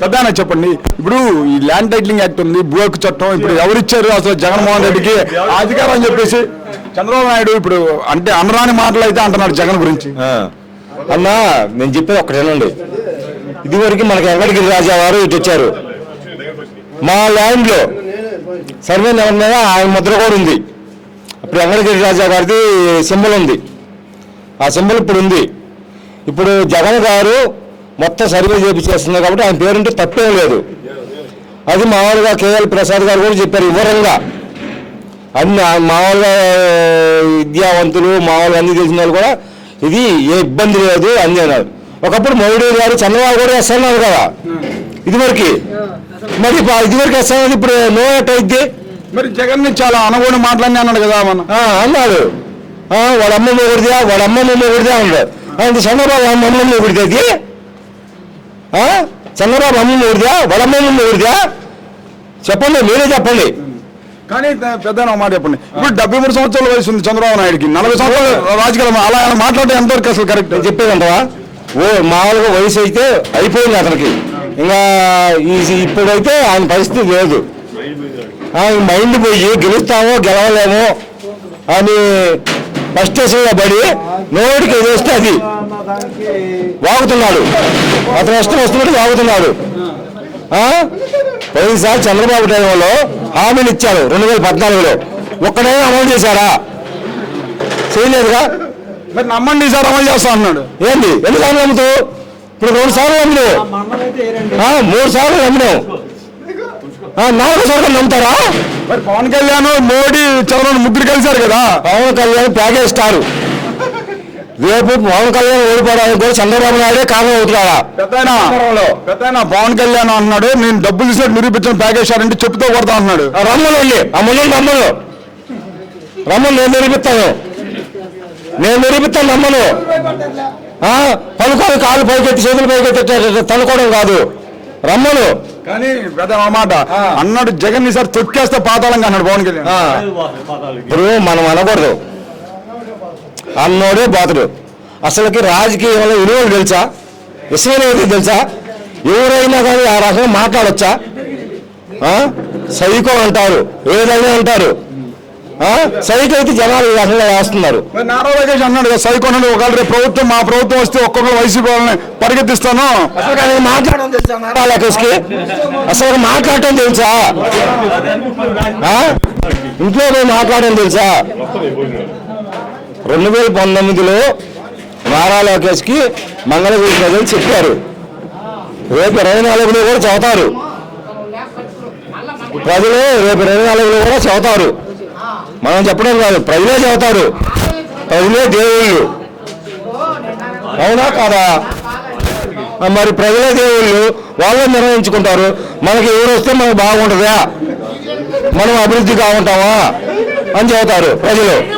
ప్రధాన చెప్పండి. ఇప్పుడు ఈ ల్యాండ్ టైటిలింగ్ యాక్ట్ ఉంది భూ హక్కు చట్టం ఇప్పుడు ఎవరు ఇచ్చారు అసలు జగన్మోహన్ రెడ్డికి? అధికారం అని చెప్పేసి చంద్రబాబు నాయుడు ఇప్పుడు అంటే అనరాని మాటలు అయితే అంటున్నాడు జగన్ గురించి. అన్నా నేను చెప్పేది ఒకటేనండి ఇదివరకు మనకి వెంకటగిరి రాజా వారు ఇటు వచ్చారు. మా ల్యాండ్లో సర్వే నెంబర్ మీద ఆయన ముద్ర కూడా ఉంది. అప్పుడు వెంకటగిరి రాజా గారిది సింబల్ ఉంది. ఆ సింబల్ ఇప్పుడు ఉంది. ఇప్పుడు జగన్ గారు మొత్తం సర్వే చేపించేస్తున్నారు కాబట్టి ఆయన పేరుంటే తప్పేం లేదు. అది మామూలుగా కేఎల్ ప్రసాద్ గారు కూడా చెప్పారు వివరంగా. అన్ని మామూలుగా విద్యావంతులు మామూలుగా అన్ని తెలిసిన వాళ్ళు కూడా ఇది ఏ ఇబ్బంది లేదు అని అన్నారు. ఒకప్పుడు మౌడీ గారు చంద్రబాబు కూడా వేస్తున్నారు కదా. ఇదివరకు. మరి ఇదివరకు వేస్తున్నది ఇప్పుడు నో అయింది. మరి జగన్ చాలా అనగూడ మాటలన్నీ అన్నాడు కదా మన. అన్నాడు. ఆ, వాళ్ళ అమ్మ మొగుడిదా వాళ్ళ అమ్మ మొగుడిదా అన్నాడు. అంటే చంద్రబాబు అమ్మ అమ్మ మొగుడిదా అది ఆ? చంద్రబాబు అమ్మ వాళ్ళ అమ్మ మొగుడిదా చెప్పండి మీరే చెప్పండి. కానీ పెద్ద మాట చెప్పండి. ఇప్పుడు డెబ్బై మూడు సంవత్సరాల వయసు ఉంది చంద్రబాబు నాయుడుకి. నలభై సంవత్సరాలు రాజకీయాలు అలా ఆయన మాట్లాడటం ఎంతవరకు అసలు కరెక్ట్ చెప్పేదంటవా? ఓ మామూలుగా వయసు అయితే అయిపోయింది అతనికి. ఇంకా ఈ ఇప్పుడైతే ఆయన పరిస్థితి లేదు. ఆయన మైండ్ పోయి గెలుస్తామో గెలవలేమో అని ఫస్టేషన్లో పడి నోటికి వస్తే అది. వాగుతున్నాడు. అతను ఇష్టం వస్తున్నట్టు వాగుతున్నాడు? పోయినసారి చంద్రబాబు టైంలో హామీలు ఇచ్చారు రెండు వేల పద్నాలుగులో. ఒక్కడైనా అమలు చేశారా చేయలేదుగా? మరి నమ్మండి సార్ అమలు చేస్తా అన్నాడు. ఏంది? ఎన్ని సార్లు నమ్ముతావు? ఇప్పుడు రెండు సార్లు నమ్మినావు. ఆ, మూడు సార్లు నమ్మినావు. ఆ, నాలుగు సార్లు నమ్ముతారా? మరి పవన్ కళ్యాణ్ మోడీ చంద్రబాబు ముగ్గురు కలిశారు కదా. Pawan Kalyan package star. రేపు పవన్ కళ్యాణ్ ఓడిపోవడానికి కూడా చంద్రబాబు నాయుడే కారణం అవుతున్నాడా? పెద్దాయన పెద్దాయన పవన్ కళ్యాణ్ అన్నాడు నేను డబ్బులు తీసినట్టు నిరూపించిన ప్యాకేజ్ అంటే చెప్తూ కొడతా అన్నాడు. ఆ, రమ్మను వెళ్ళి ఆ ముందు రమ్మను. రమ్మను నేను నిరూపిస్తాను. నేను నిరూపిస్తాను రమ్మను. ఆ, పనుకోని కాళ్ళు పైకెత్తి చేతులు పైకెత్తి తనుకోవడం కాదు. రమ్మను. కానీ పెద్ద మాట. అన్నాడు జగన్ సార్ తొక్కేస్తే పాతాళంగా అన్నాడు పవన్ కళ్యాణ్. ఇప్పుడు మనం అనకూడదు. అన్నోడే బాతుడు. అసలుకి రాజకీయంలో విలువలు తెలుసా? విషయం ఏది తెలుసా? ఎవరైనా కానీ ఆ రకంగా మాట్లాడొచ్చా? సైకో అంటారు ఏదైనా అంటారు? సైకో అయితే జనాలు ఈ రకంగా వేస్తున్నారు నారా లోకేష్ అన్నాడు కదా సైకో అన్నాడు ఒకవేళ రేపు ప్రభుత్వం మా ప్రభుత్వం వస్తే ఒక్కొక్కరు వైసీపీ వాళ్ళని పరిగెత్తిస్తాను. అసలు మాట్లాడడం తెలుసా నారా లోకేష్కి? అసలు మాట్లాడటం తెలుసా? ఇంట్లో పోయి మాట్లాడడం తెలుసా? రెండు వేల పంతొమ్మిదిలో నారా లోకేష్కి మంగళగిరి ప్రజలు చెప్పారు. రేపు ఇరవై నాలుగులో కూడా చదువుతారు. ప్రజలు రేపు ఇరవై నాలుగులో కూడా చదువుతారు. మనం చెప్పడం కాదు ప్రజలే చదువుతారు. ప్రజలే దేవుళ్ళు. అవునా కాదా? మరి ప్రజలే దేవుళ్ళు వాళ్ళే నిర్ణయించుకుంటారు. మనకి ఎవరు వస్తే మనకు బాగుంటుందా? మనం అభివృద్ధి కావుంటామా అని చెబుతారు ప్రజలు.